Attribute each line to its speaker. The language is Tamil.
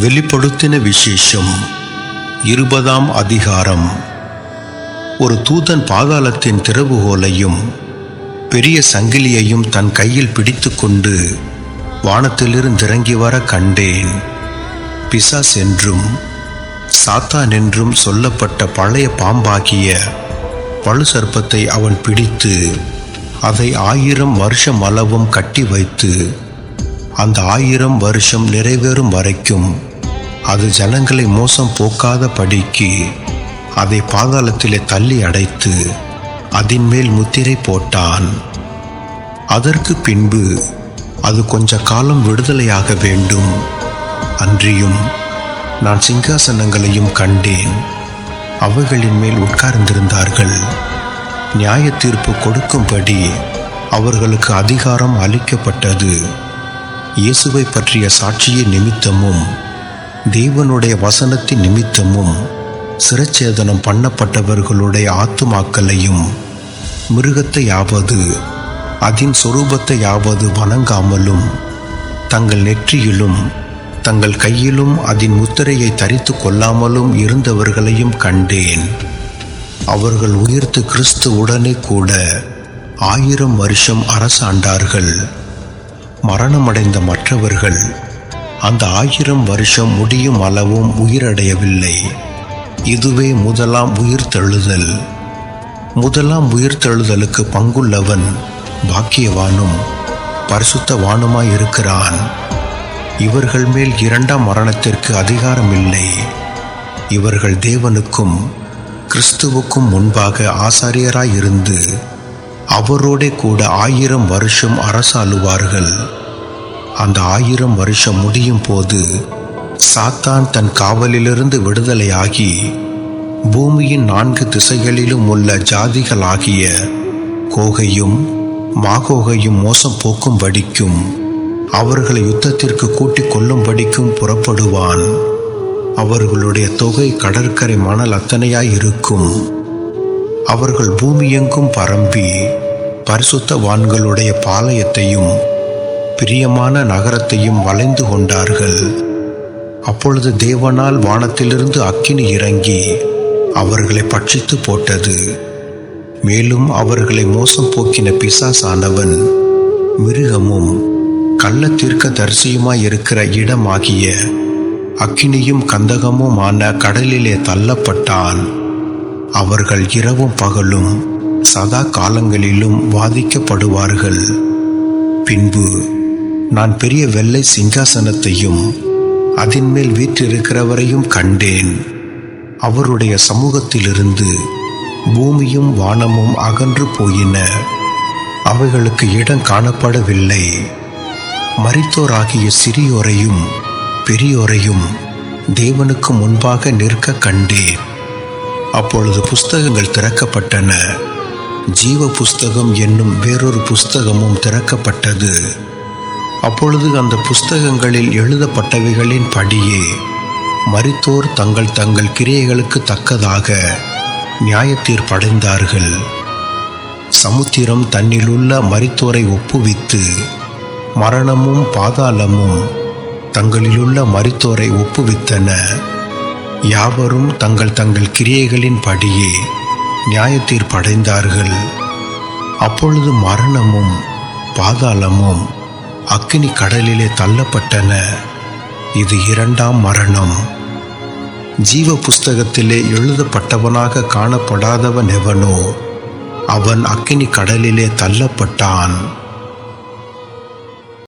Speaker 1: வெளிப்படுத்தின விசேஷம் இருபதாம் அதிகாரம். ஒரு தூதன் பாதாளத்தின் திறவுகோலையும் பெரிய சங்கிலியையும் தன் கையில் பிடித்துக்கொண்டு வானத்திலிருந்து இறங்கி வர கண்டேன். பிசாஸ் என்றும் சாத்தான் என்றும் சொல்லப்பட்ட பழைய பாம்பாகிய பழு சர்ப்பத்தை அவன் பிடித்து அதை ஆயிரம் வருஷம் அளவும் கட்டி வைத்து அந்த ஆயிரம் வருஷம் நிறைவேறும் வரைக்கும் அது ஜனங்களை மோசம் போக்காத படிக்கு அதை பாதாளத்திலே தள்ளி அடைத்து அதின் மேல் முத்திரை போட்டான். அதற்கு பின்பு அது கொஞ்ச காலம் விடுதலையாக வேண்டும். அன்றியும் நான் சிங்காசனங்களையும் கண்டேன். அவைகளின் மேல் உட்கார்ந்திருந்தார்கள். நியாய தீர்ப்பு கொடுக்கும்படி அவர்களுக்கு அதிகாரம் அளிக்கப்பட்டது. இயேசுவை பற்றிய சாட்சியின் நிமித்தமும் தேவனுடைய வசனத்தின் நிமித்தமும் சிரச்சேதனம் பண்ணப்பட்டவர்களுடைய ஆத்துமாக்களையும் மிருகத்தையாவது அதன் சொரூபத்தையாவது வணங்காமலும் தங்கள் நெற்றியிலும் தங்கள் கையிலும் அதன் முத்திரையை தரித்து கொள்ளாமலும் இருந்தவர்களையும் கண்டேன். அவர்கள் உயிர்த்து கிறிஸ்து உடனே கூட ஆயிரம் வருஷம் அரசாண்டார்கள். மரணமடைந்த மற்றவர்கள் அந்த ஆயிரம் வருஷம் முடியும் அளவும் உயிரடையவில்லை. இதுவே முதலாம் உயிர்த்தெழுதல் முதலாம் உயிர்த்தெழுதலுக்கு பங்குள்ளவன் பாக்கியவானும் பரிசுத்தவானுமாய் இருக்கிறான். இவர்கள் மேல் இரண்டாம் மரணத்திற்கு அதிகாரம் இல்லை இவர்கள் தேவனுக்கும் கிறிஸ்துவுக்கும் முன்பாக ஆசாரியராயிருந்து அவரோடே கூட ஆயிரம் வருஷம் அரசாளுவார்கள் அந்த ஆயிரம் வருஷம் முடியும் போது சாத்தான் தன் காவலிலிருந்து விடுதலையாகி பூமியின் நான்கு திசைகளிலும் உள்ள ஜாதிகளாகிய கோகையும் மாகோகையும் மோசம் போக்கும் படிக்கும் அவர்களை யுத்தத்திற்கு கூட்டிக் கொள்ளும்படிக்கும் புறப்படுவான். அவர்களுடைய தொகை கடற்கரை மணல் அத்தனையாய் இருக்கும். அவர்கள் பூமியெங்கும் பரம்பி பரிசுத்தவான்களுடைய பாளையத்தையும் பிரியமான நகரத்தையும் வளைந்து கொண்டார்கள். அப்பொழுது தேவனால் வானத்திலிருந்து அக்கினி இறங்கி அவர்களை பட்சித்து போட்டது. மேலும் அவர்களை மோசம் போக்கின பிசாசானவன் மிருகமும் கள்ள தீர்க்க தரிசியுமாய் இருக்கிற இடமாகிய அக்கினியும் கந்தகமுமான கடலிலே தள்ளப்பட்டான். அவர்கள் இரவும் பகலும் சதா காலங்களிலும் வாதிக்கப்படுவார்கள். பின்பு நான் பெரிய வெள்ளை சிங்காசனத்தையும் அதன்மேல் வீற்றிருக்கிறவரையும் கண்டேன். அவருடைய சமூகத்திலிருந்து பூமியும் வானமும் அகன்று போயின. அவைகளுக்கு இடம் காணப்படவில்லை. மரித்தோராகிய சிறியோரையும் பெரியோரையும் தேவனுக்கு முன்பாக நிற்க கண்டேன். அப்பொழுது புஸ்தகங்கள் திறக்கப்பட்டன. ஜீவ புஸ்தகம் என்னும் வேறொரு புஸ்தகமும் திறக்கப்பட்டது. அப்பொழுது அந்த புஸ்தகங்களில் எழுதப்பட்டவைகளின் படியே மறித்தோர் தங்கள் தங்கள் கிரியைகளுக்கு தக்கதாக நியாயத்தீர்ப்படைந்தார்கள் சமுத்திரம் தன்னிலுள்ள மறித்தோரை ஒப்புவித்து மரணமும் பாதாளமும் தங்களிலுள்ள மறித்தோரை ஒப்புவித்தன. யாவரும் தங்கள் தங்கள் கிரியைகளின் படியே நியாயத்தீர்ப்படைந்தார்கள் அப்பொழுது மரணமும் பாதாளமும் அக்கினி கடலிலே தள்ளப்பட்டன. இது இரண்டாம் மரணம். ஜீவ புஸ்தகத்திலே எழுதப்பட்டவனாக காணப்படாதவன் எவனோ அவன் அக்கினி கடலிலே தள்ளப்பட்டான்.